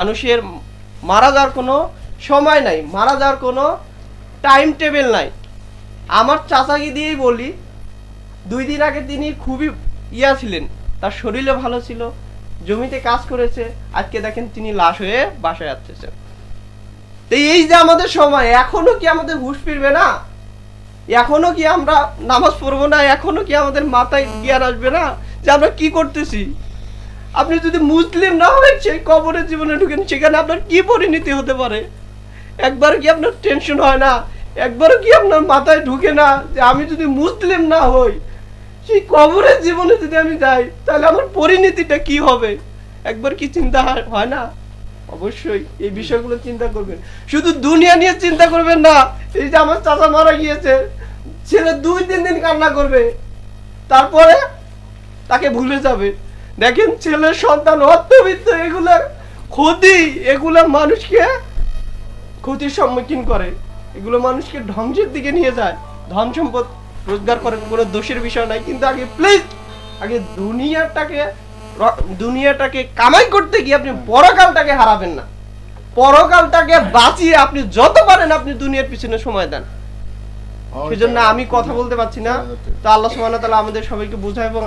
মানুষের মারা যাওয়ার কোনো সময় নাই মারা যাওয়ার কোনো টাইম টেবিল নাই। আমার চাচাকে দিয়েই বলি দুই দিন আগে তিনি খুবই ইয়া ছিলেন তার শরীরে ভালো ছিল জমিতে কাজ করেছে আজকে দেখেন তিনি লাশ হয়ে বাসায় আসতেছেন। তো এই যে আমাদের সময় এখনও কি আমাদের হুশ ফিরবে না? এখনও কি আমরা নামাজ পড়ব না? এখনও কি আমাদের মাথায় জ্ঞান আসবে না যে আমরা কি করতেছি? আপনি যদি মুসলিম না হয় সেই কবরের জীবনে ঢুকেন, সেখানে আপনার কি পরিণতি হতে পারে? একবার কি আপনার টেনশন হয় না? একবারও কি আপনার মাথায় ঢুকে না যে আমি যদি মুসলিম না হই, সেই কবরের জীবনে যদি আমি যাই, তাহলে আমার পরিণতিটা কি হবে? একবার কি চিন্তা হয়- হয় না? অবশ্যই এই বিষয়গুলো চিন্তা করবেন। শুধু দুনিয়া নিয়ে চিন্তা করবেন না, এই যে আমার চাচা মারা গিয়েছে, ছেলে দুই, তিন দিন কান্না করবে, তারপরে তাকে ভুলে যাবে। দেখেন ছেলের সন্তান অর্থবিত্ত এগুলা ক্ষতি এগুলা মানুষকে ক্ষতির সম্মুখীন করে। এগুলো মানুষকে ধ্বংসের দিকে নিয়ে যায়। ধন সম্পদ রোজগার করার কোনো দোষের বিষয় নাই। কিন্তু আগে প্লিজ আগে দুনিয়াটাকে দুনিয়াটাকে কামাই করতে গিয়ে আপনি পরকালটাকে হারাবেন না। পরকালটাকে বাঁচিয়ে আপনি যত পারেন আপনি দুনিয়ার পিছনে সময় দেন। সেজন্য আমি কথা বলতে পারছি না। তো আল্লাহ সুবহানাহু ওয়া তাআলা আমাদের সবাইকে বোঝায় এবং